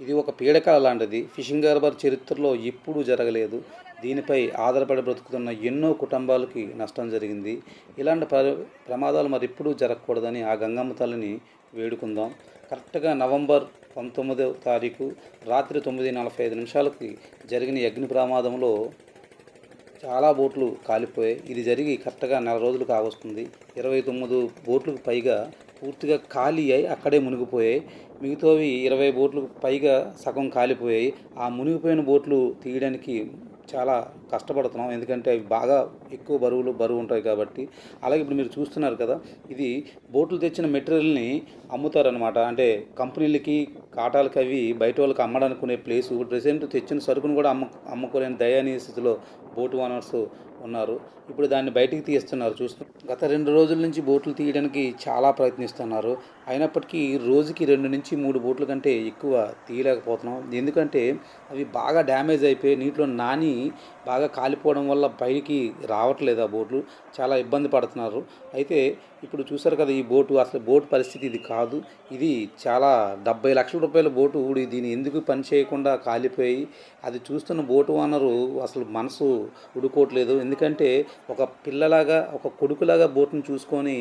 ఇది ఒక పీడకల లాంటిది. ఫిషింగ్ హార్బర్ చరిత్రలో ఎప్పుడూ జరగలేదు. దీనిపై ఆధారపడి బ్రతుకుతున్న ఎన్నో కుటుంబాలకి నష్టం జరిగింది. ఇలాంటి ప్ర ప్రమాదాలు మరి ఎప్పుడూ జరగకూడదని ఆ గంగమ్మ తల్లిని వేడుకుందాం. కరెక్ట్గా నవంబర్ పంతొమ్మిదో తారీఖు రాత్రి తొమ్మిది నలభై ఐదు నిమిషాలకి జరిగిన అగ్ని ప్రమాదంలో చాలా బోట్లు కాలిపోయాయి. ఇది జరిగి కరెక్ట్గా నెల రోజులు కావస్తుంది ఇరవై తొమ్మిది బోట్లకు పైగా పూర్తిగా ఖాళీ అయి అక్కడే మునిగిపోయాయి. మిగతావి ఇరవై బోట్లు పైగా సగం కాలిపోయాయి. ఆ మునిగిపోయిన బోట్లు తీయడానికి చాలా కష్టపడుతున్నాం. ఎందుకంటే అవి బాగా ఎక్కువ బరువులు బరువు ఉంటాయి కాబట్టి. అలాగే ఇప్పుడు మీరు చూస్తున్నారు కదా ఇది బోట్లు తెచ్చిన మెటీరియల్ని అమ్ముతారనమాట అంటే కంపెనీలకి కాటాలకు అవి బయట వాళ్ళకి అమ్మడానుకునే ప్లేసు ప్రజెంట్ తెచ్చిన సరుకును కూడా అమ్ము అమ్ముకోలేని దయానీయ స్థితిలో బోటు ఓనర్స్ ఉన్నారు. ఇప్పుడు దాన్ని బయటికి తీస్తున్నారు. చూస్తూ గత రెండు రోజుల నుంచి బోట్లు తీయడానికి చాలా ప్రయత్నిస్తున్నారు. అయినప్పటికీ రోజుకి రెండు నుంచి మూడు బోట్ల కంటే ఎక్కువ తీయలేకపోతున్నాం. ఎందుకంటే అవి బాగా డ్యామేజ్ అయిపోయి నీటిలో నాని బాగా కాలిపోవడం వల్ల పైకి రావట్లేదు ఆ బోట్లు చాలా ఇబ్బంది పడుతున్నారు. అయితే ఇప్పుడు చూసారు కదా ఈ బోటు అసలు బోటు పరిస్థితి ఇది కాదు. ఇది చాలా డెబ్బై లక్షల రూపాయల బోటు ఊడి దీన్ని ఎందుకు పని చేయకుండా కాలిపోయి అది చూస్తున్న బోటు ఓనరు అసలు మనసు ఉడుకోవట్లేదు ఎందుకంటే ఒక పిల్లలాగా ఒక కొడుకులాగా బోటును చూసుకొని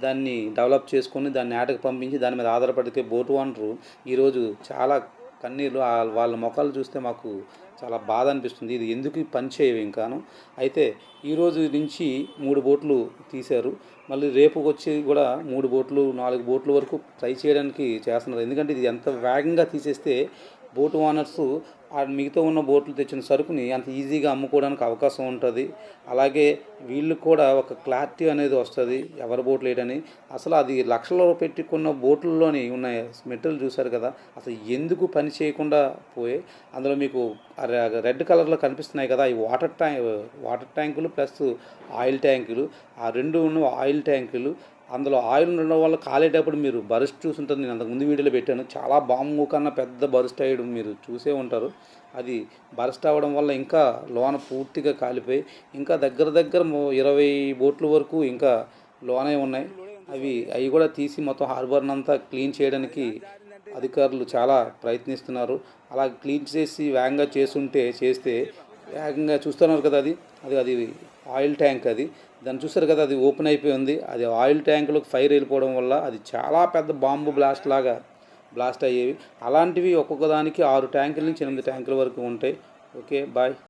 దాన్ని డెవలప్ చేసుకొని దాన్ని ఆటకు పంపించి దాని మీద ఆధారపడితే బోటు ఓనరు ఈరోజు చాలా కన్నీళ్ళు వాళ్ళ ముఖాలు చూస్తే మాకు చాలా బాధ అనిపిస్తుంది. ఇది ఎందుకు పని చేయవు ఇంకాను? అయితే ఈరోజు నుంచి మూడు బోట్లు తీశారు. మళ్ళీ రేపు వచ్చి కూడా మూడు బోట్లు నాలుగు బోట్ల వరకు ట్రై చేయడానికి చేస్తున్నారు. ఎందుకంటే ఇది ఎంత వేగంగా తీసేస్తే బోటు ఓనర్స్ ఆ మిగతా ఉన్న బోట్లు తెచ్చిన సరుకుని అంత ఈజీగా అమ్ముకోవడానికి అవకాశం ఉంటుంది. అలాగే వీళ్ళు కూడా ఒక క్లారిటీ అనేది వస్తుంది ఎవరి బోట్లు లేటని అసలు అది లక్షల్లో పెట్టుకున్న బోట్లలోని ఉన్న మెటీరియల్ చూశారు కదా అసలు ఎందుకు పని చేయకుండా పోయి? అందులో మీకు రెడ్ కలర్లో కనిపిస్తున్నాయి కదా ఈ వాటర్ ట్యాంక్ వాటర్ ట్యాంకులు ప్లస్ ఆయిల్ ట్యాంకులు. ఆ రెండు ఉన్న ఆయిల్ ట్యాంకులు అందులో ఆయిల్ ఉండడం వల్ల కాలేటప్పుడు మీరు బరుస్ట్ చూసుంటారు. నేను అంతకుముందు వీడియోలో పెట్టాను. చాలా బాంబు కన్నా పెద్ద బరుస్ట్ అయ్యడం మీరు చూసే ఉంటారు. అది బరస్ట్ అవ్వడం వల్ల ఇంకా లోన పూర్తిగా కాలిపోయి ఇంకా దగ్గర దగ్గర ఇరవై బోట్ల వరకు ఇంకా లోనే ఉన్నాయి. అవి అవి కూడా తీసి మొత్తం హార్బర్ అంతా క్లీన్ చేయడానికి అధికారులు చాలా ప్రయత్నిస్తున్నారు. అలా క్లీన్ చేసి వేగంగా చేస్తుంటే చేస్తే వేగంగా చూస్తున్నారు కదా అది. అది అది ఆయిల్ ట్యాంక్ అది. దాన్ని చూసారు కదా అది ఓపెన్ అయిపోయి ఉంది. అది ఆయిల్ ట్యాంకులకు ఫైర్ వెళ్ళిపోవడం వల్ల అది చాలా పెద్ద బాంబు బ్లాస్ట్ లాగా బ్లాస్ట్ అయ్యేవి. అలాంటివి ఒక్కొక్క దానికి ఆరు ట్యాంకుల నుంచి ఎనిమిది ట్యాంకుల వరకు ఉంటాయి. Okay bye.